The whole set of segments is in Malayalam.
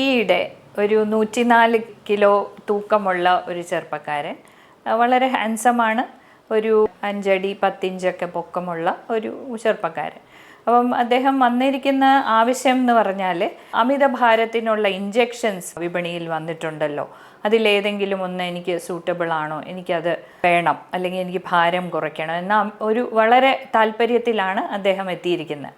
ഈയിടെ ഒരു നൂറ്റിനാല് കിലോ തൂക്കമുള്ള ഒരു ചെറുപ്പക്കാരൻ വളരെ ഹാൻസമാണ് ഒരു അഞ്ചടി പത്തിഞ്ചൊക്കെ പൊക്കമുള്ള ഒരു ചെറുപ്പക്കാരൻ. അപ്പം അദ്ദേഹം വന്നിരിക്കുന്ന ആവശ്യം എന്ന് പറഞ്ഞാൽ അമിതഭാരത്തിനുള്ള ഇഞ്ചെക്ഷൻസ് വിപണിയിൽ വന്നിട്ടുണ്ടല്ലോ. അതിലേതെങ്കിലും ഒന്ന് എനിക്ക് സൂട്ടബിൾ ആണോ എനിക്കത് വേണം അല്ലെങ്കിൽ എനിക്ക് ഭാരം കുറയ്ക്കണം എന്ന ഒരു വളരെ താല്പര്യത്തിലാണ് അദ്ദേഹം എത്തിയിരിക്കുന്നത്.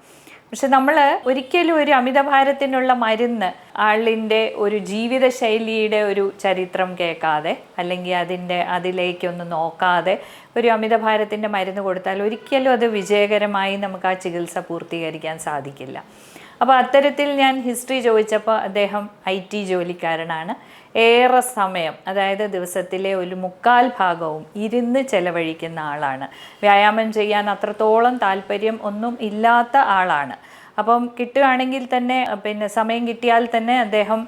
പക്ഷെ നമ്മൾ ഒരിക്കലും ഒരു അമിതഭാരത്തിനുള്ള മരുന്ന് ആളിന്റെ ഒരു ജീവിതശൈലിയുടെ ഒരു ചരിത്രം കേൾക്കാതെ അല്ലെങ്കിൽ അതിന്റെ അതിലേക്കൊന്ന് നോക്കാതെ ഒരു അമിതഭാരത്തിന്റെ മരുന്ന് കൊടുത്താൽ ഒരിക്കലും അത് വിജയകരമായി നമുക്ക് ആ ചികിത്സ പൂർത്തീകരിക്കാൻ സാധിക്കില്ല. അപ്പോൾ അത്തരത്തിൽ ഞാൻ ഹിസ്റ്ററി ചോദിച്ചപ്പോൾ അദ്ദേഹം ഐ ടി ജോലിക്കാരനാണ്. ഏറെ സമയം അതായത് ദിവസത്തിലെ ഒരു മുക്കാൽ ഭാഗവും ഇരുന്ന് ചെലവഴിക്കുന്ന ആളാണ്. വ്യായാമം ചെയ്യാൻ അത്രത്തോളം താല്പര്യം ഒന്നും ഇല്ലാത്ത ആളാണ്. അപ്പം കിട്ടുകയാണെങ്കിൽ തന്നെ പിന്നെ സമയം കിട്ടിയാൽ തന്നെ അദ്ദേഹം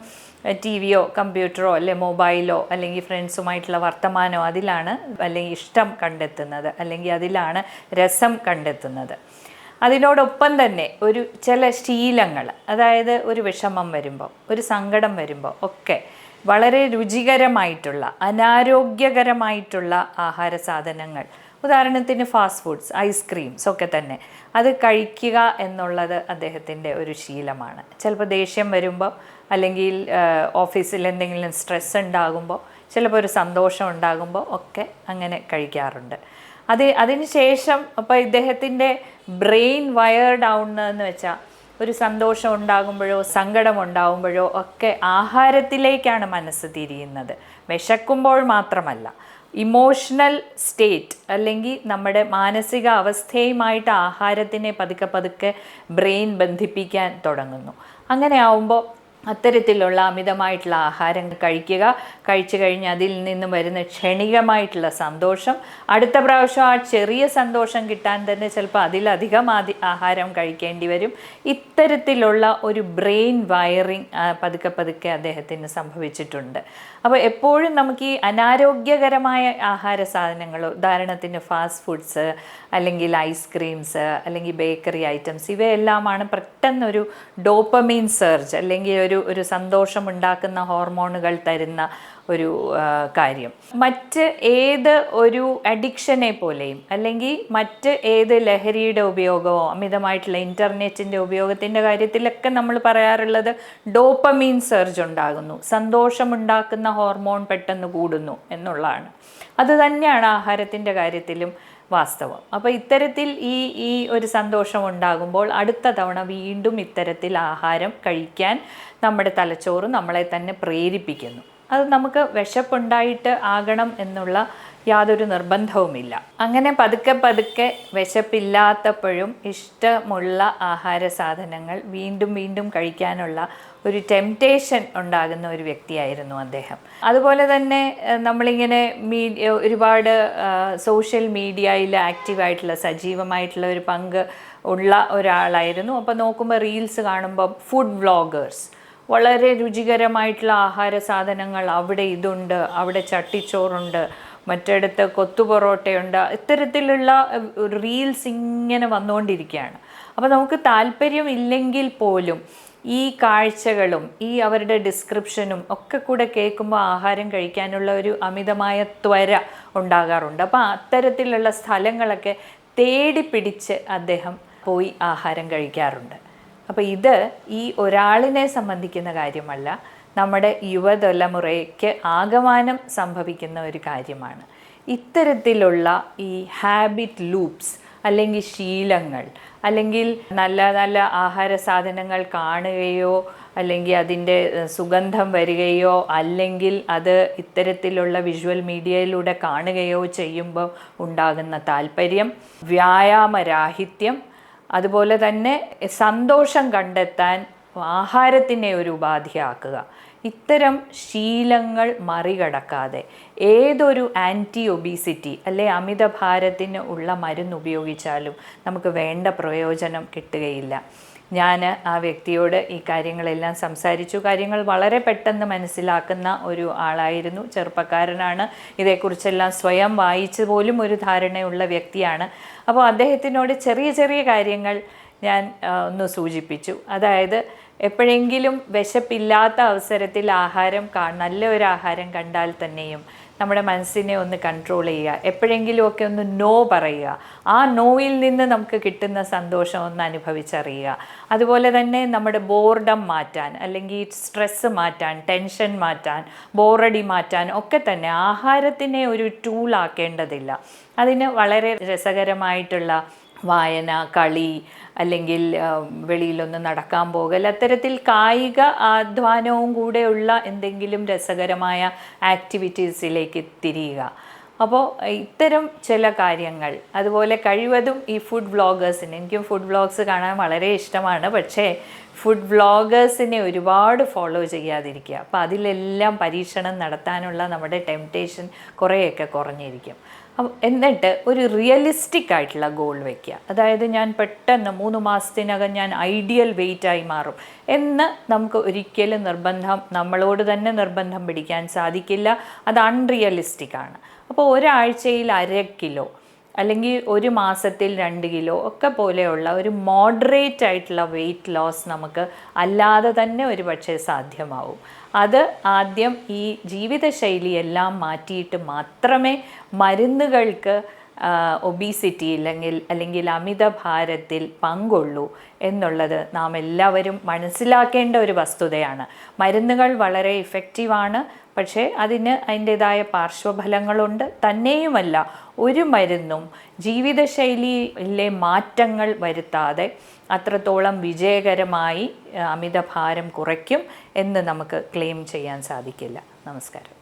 ടി വിയോ കമ്പ്യൂട്ടറോ അല്ലെ മൊബൈലോ അല്ലെങ്കിൽ ഫ്രണ്ട്സുമായിട്ടുള്ള വർത്തമാനമോ അതിലാണ് അല്ലെങ്കിൽ ഇഷ്ടം കണ്ടെത്തുന്നത് അല്ലെങ്കിൽ അതിലാണ് രസം കണ്ടെത്തുന്നത്. അതിനോടൊപ്പം തന്നെ ഒരു ചില ശീലങ്ങൾ അതായത് ഒരു വിഷമം വരുമ്പോൾ ഒരു സങ്കടം വരുമ്പോൾ ഒക്കെ വളരെ രുചികരമായിട്ടുള്ള അനാരോഗ്യകരമായിട്ടുള്ള ആഹാര സാധനങ്ങൾ. ഉദാഹരണത്തിന് ഫാസ്റ്റ് ഫുഡ്സ് ഐസ്ക്രീംസ് ഒക്കെ തന്നെ. അത് കഴിക്കുക എന്നുള്ളത് അദ്ദേഹത്തിന്റെ ഒരു ശീലമാണ്. ചിലപ്പോൾ ദേഷ്യം വരുമ്പോൾ അല്ലെങ്കിൽ ഓഫീസിൽ എന്തെങ്കിലും സ്ട്രെസ് ഉണ്ടാകുമ്പോൾ ചിലപ്പോൾ ഒരു സന്തോഷം ഉണ്ടാകുമ്പോൾ ഒക്കെ അങ്ങനെ കഴിക്കാറുണ്ട്. അത് അതിന് ശേഷം അപ്പോൾ ഇദ്ദേഹത്തിന്റെ ബ്രെയിൻ വയർഡ് ആവുന്നതെന്ന് വെച്ചാൽ ഒരു സന്തോഷം ഉണ്ടാകുമ്പോഴോ സങ്കടം ഉണ്ടാകുമ്പോഴോ ഒക്കെ ആഹാരത്തിലേക്കാണ് മനസ്സ് തിരിയുന്നത്. വിശക്കുമ്പോൾ മാത്രമല്ല ഇമോഷണൽ സ്റ്റേറ്റ് അല്ലെങ്കിൽ നമ്മുടെ മാനസിക അവസ്ഥയുമായിട്ട് ആഹാരത്തിനെ പതുക്കെ പതുക്കെ ബ്രെയിൻ ബന്ധിപ്പിക്കാൻ തുടങ്ങുന്നു. അങ്ങനെ ആവുമ്പോൾ അത്തരത്തിലുള്ള അമിതമായിട്ടുള്ള ആഹാരം കഴിക്കുക. കഴിച്ചു കഴിഞ്ഞ് അതിൽ നിന്നും വരുന്ന ക്ഷണികമായിട്ടുള്ള സന്തോഷം. അടുത്ത പ്രാവശ്യം ആ ചെറിയ സന്തോഷം കിട്ടാൻ തന്നെ ചിലപ്പോൾ അതിലധികം ആദി ആഹാരം കഴിക്കേണ്ടി വരും. ഇത്തരത്തിലുള്ള ഒരു ബ്രെയിൻ വയറിങ് പതുക്കെ പതുക്കെ അദ്ദേഹത്തിന് സംഭവിച്ചിട്ടുണ്ട്. അപ്പോൾ എപ്പോഴും നമുക്ക് ഈ അനാരോഗ്യകരമായ ആഹാര സാധനങ്ങൾ ഉദാഹരണത്തിന് ഫാസ്റ്റ് ഫുഡ്സ് അല്ലെങ്കിൽ ഐസ്ക്രീംസ് അല്ലെങ്കിൽ ബേക്കറി ഐറ്റംസ് ഇവയെല്ലാമാണ് പെട്ടെന്നൊരു ഡോപ്പമീൻ സെർജ് അല്ലെങ്കിൽ ഒരു ഒരു സന്തോഷം ഉണ്ടാക്കുന്ന ഹോർമോണുകൾ തരുന്ന ഒരു കാര്യം. മറ്റ് ഏത് ഒരു അഡിക്ഷനെ പോലെയും അല്ലെങ്കിൽ മറ്റ് ഏത് ലഹരിയുടെ ഉപയോഗമോ അമിതമായിട്ടുള്ള ഇന്റർനെറ്റിന്റെ ഉപയോഗത്തിന്റെ കാര്യത്തിലൊക്കെ നമ്മൾ പറയാറുള്ളത് ഡോപ്പമീൻ സെർജ് ഉണ്ടാകുന്നു. സന്തോഷമുണ്ടാക്കുന്ന ഹോർമോൺ പെട്ടെന്ന് കൂടുന്നു എന്നുള്ളതാണ്. അത് തന്നെയാണ് ആഹാരത്തിന്റെ കാര്യത്തിലും വാസ്തവം. അപ്പോൾ ഇത്തരത്തിൽ ഈ ഈ ഒരു സന്തോഷം ഉണ്ടാകുമ്പോൾ അടുത്ത തവണ വീണ്ടും ഇത്തരത്തിൽ ആഹാരം കഴിക്കാൻ നമ്മുടെ തലച്ചോറ് നമ്മളെ തന്നെ പ്രേരിപ്പിക്കുന്നു. അത് നമുക്ക് വിശപ്പുണ്ടായിട്ട് ആകണം എന്നുള്ള യാതൊരു നിർബന്ധവുമില്ല. അങ്ങനെ പതുക്കെ പതുക്കെ വിശപ്പില്ലാത്തപ്പോഴും ഇഷ്ടമുള്ള ആഹാര സാധനങ്ങൾ വീണ്ടും വീണ്ടും കഴിക്കാനുള്ള ഒരു ടെംപ്റ്റേഷൻ ഉണ്ടാകുന്ന ഒരു വ്യക്തിയായിരുന്നു അദ്ദേഹം. അതുപോലെ തന്നെ നമ്മളിങ്ങനെ മീഡിയ ഒരുപാട് സോഷ്യൽ മീഡിയയിൽ ആക്റ്റീവായിട്ടുള്ള സജീവമായിട്ടുള്ള ഒരു പങ്ക് ഉള്ള ഒരാളായിരുന്നു. അപ്പോൾ നോക്കുമ്പോൾ റീൽസ് കാണുമ്പോൾ ഫുഡ് വ്ളോഗേഴ്സ് വളരെ രുചികരമായിട്ടുള്ള ആഹാര സാധനങ്ങൾ അവിടെ ഇതുണ്ട് അവിടെ ചട്ടിച്ചോറുണ്ട് മറ്റിടത്ത് കൊത്തു പൊറോട്ടയുണ്ട് ഇത്തരത്തിലുള്ള റീൽസ് ഇങ്ങനെ വന്നുകൊണ്ടിരിക്കുകയാണ്. അപ്പോൾ നമുക്ക് താല്പര്യം ഇല്ലെങ്കിൽ പോലും ഈ കാഴ്ചകളും ഈ അവരുടെ ഡിസ്ക്രിപ്ഷനും ഒക്കെ കൂടെ കേൾക്കുമ്പോൾ ആഹാരം കഴിക്കാനുള്ള ഒരു അമിതമായ ത്വര ഉണ്ടാകാറുണ്ട്. അപ്പോൾ അത്തരത്തിലുള്ള സ്ഥലങ്ങളൊക്കെ തേടി പിടിച്ച് അദ്ദേഹം പോയി ആഹാരം കഴിക്കാറുണ്ട്. അപ്പോൾ ഇത് ഈ ഒരാളിനെ സംബന്ധിക്കുന്ന കാര്യമല്ല നമ്മുടെ യുവതലമുറയ്ക്ക് ആകമാനം സംഭവിക്കുന്ന ഒരു കാര്യമാണ്. ഇത്തരത്തിലുള്ള ഈ ഹാബിറ്റ് ലൂപ്സ് അല്ലെങ്കിൽ ശീലങ്ങൾ അല്ലെങ്കിൽ നല്ല നല്ല ആഹാര സാധനങ്ങൾ കാണുകയോ അല്ലെങ്കിൽ അതിന്റെ സുഗന്ധം വരികയോ അല്ലെങ്കിൽ അത് ഇത്തരത്തിലുള്ള വിഷ്വൽ മീഡിയയിലൂടെ കാണുകയോ ചെയ്യുമ്പോൾ ഉണ്ടാകുന്ന താല്പര്യം വ്യായാമരാഹിത്യം അതുപോലെ തന്നെ സന്തോഷം കണ്ടെത്താൻ ആഹാരത്തിനെ ഒരു ഉപാധിയാക്കുക. ഇത്തരം ശീലങ്ങൾ മറികടക്കാതെ ഏതൊരു ആന്റി ഒബീസിറ്റി അല്ലെ അമിതഭാരത്തിന് ഉള്ള മരുന്ന് ഉപയോഗിച്ചാലും നമുക്ക് വേണ്ട പ്രയോജനം കിട്ടുകയില്ല. ഞാൻ ആ വ്യക്തിയോട് ഈ കാര്യങ്ങളെല്ലാം സംസാരിച്ചു. കാര്യങ്ങൾ വളരെ പെട്ടെന്ന് മനസ്സിലാക്കുന്ന ഒരു ആളായിരുന്നു. ചെറുപ്പക്കാരനാണ്. ഇതേക്കുറിച്ചെല്ലാം സ്വയം വായിച്ചു പോലും ഒരു ധാരണയുള്ള വ്യക്തിയാണ്. അപ്പോൾ അദ്ദേഹത്തിനോട് ചെറിയ ചെറിയ കാര്യങ്ങൾ ഞാൻ ഒന്ന് സൂചിപ്പിച്ചു. അതായത് എപ്പോഴെങ്കിലും വിശപ്പില്ലാത്ത അവസരത്തിൽ ആഹാരം കാ നല്ല ഒരു ആഹാരം കണ്ടാൽ തന്നെയും നമ്മുടെ മനസ്സിനെ ഒന്ന് കൺട്രോൾ ചെയ്യുക. എപ്പോഴെങ്കിലുമൊക്കെ ഒന്ന് നോ പറയുക. ആ നോയിൽ നിന്ന് നമുക്ക് കിട്ടുന്ന സന്തോഷം ഒന്ന് അനുഭവിച്ചറിയുക. അതുപോലെ തന്നെ നമ്മുടെ ബോർഡം മാറ്റാൻ അല്ലെങ്കിൽ സ്ട്രെസ്സ് മാറ്റാൻ ടെൻഷൻ മാറ്റാൻ ബോറടി മാറ്റാൻ ഒക്കെ തന്നെ ആഹാരത്തിനെ ഒരു ടൂൾ ആക്കേണ്ടതില്ല. അതിന് വളരെ രസകരമായിട്ടുള്ള വായന കളി അല്ലെങ്കിൽ വെളിയിലൊന്നും നടക്കാൻ പോകൽ. അത്തരത്തിൽ കായിക അധ്വാനവും കൂടെയുള്ള എന്തെങ്കിലും രസകരമായ ആക്ടിവിറ്റീസിലേക്ക് തിരിയുക. അപ്പോൾ ഇത്തരം ചില കാര്യങ്ങൾ അതുപോലെ കഴിവതും ഈ ഫുഡ് വ്ളോഗേഴ്സിന് എനിക്കും ഫുഡ് വ്ളോഗ്സ് കാണാൻ വളരെ ഇഷ്ടമാണ്. പക്ഷേ ഫുഡ് വ്ളോഗേഴ്സിനെ ഒരുപാട് ഫോളോ ചെയ്യാതിരിക്കുക. അപ്പോൾ അതിലെല്ലാം പരീക്ഷണം നടത്താനുള്ള നമ്മുടെ ടെംപ്റ്റേഷൻ കുറേയൊക്കെ കുറഞ്ഞിരിക്കും. എന്നിട്ട് ഒരു റിയലിസ്റ്റിക് ആയിട്ടുള്ള ഗോൾ വയ്ക്കുക അതായത് ഞാൻ പെട്ടെന്ന് മൂന്ന് മാസത്തിനകം ഞാൻ ഐഡിയൽ വെയിറ്റായി മാറും എന്ന് നമുക്ക് ഒരിക്കലും നിർബന്ധം നമ്മളോട് തന്നെ നിർബന്ധം പിടിക്കാൻ സാധിക്കില്ല. അത് അൺറിയലിസ്റ്റിക് ആണ്. അപ്പോൾ ഒരാഴ്ചയിൽ അര കിലോ അല്ലെങ്കിൽ ഒരു മാസത്തിൽ രണ്ട് കിലോ ഒക്കെ പോലെയുള്ള ഒരു മോഡറേറ്റ് ആയിട്ടുള്ള വെയിറ്റ് ലോസ് നമുക്ക് അല്ലാതെ തന്നെ ഒരു പക്ഷേ സാധ്യമാവും. അത് ആദ്യം ഈ ജീവിതശൈലി എല്ലാം മാറ്റിയിട്ട് മാത്രമേ മരുന്നുകൾക്ക് ഒബീസിറ്റി അല്ലെങ്കിൽ അല്ലെങ്കിൽ അമിതഭാരത്തിൽ പങ്കുള്ളൂ എന്നുള്ളത് നാം എല്ലാവരും മനസ്സിലാക്കേണ്ട ഒരു വസ്തുതയാണ്. മരുന്നുകൾ വളരെ ഇഫക്റ്റീവാണ് പക്ഷേ അതിന് അതിന്റെതായ പാർശ്വഫലങ്ങളുണ്ട്. തന്നെയുമല്ല ഒരു മരുന്നും ജീവിതശൈലിയിലെ മാറ്റങ്ങൾ വരുത്താതെ അത്രത്തോളം വിജയകരമായി അമിതഭാരം കുറയ്ക്കും എന്ന് നമുക്ക് ക്ലെയിം ചെയ്യാൻ സാധിക്കില്ല. നമസ്കാരം.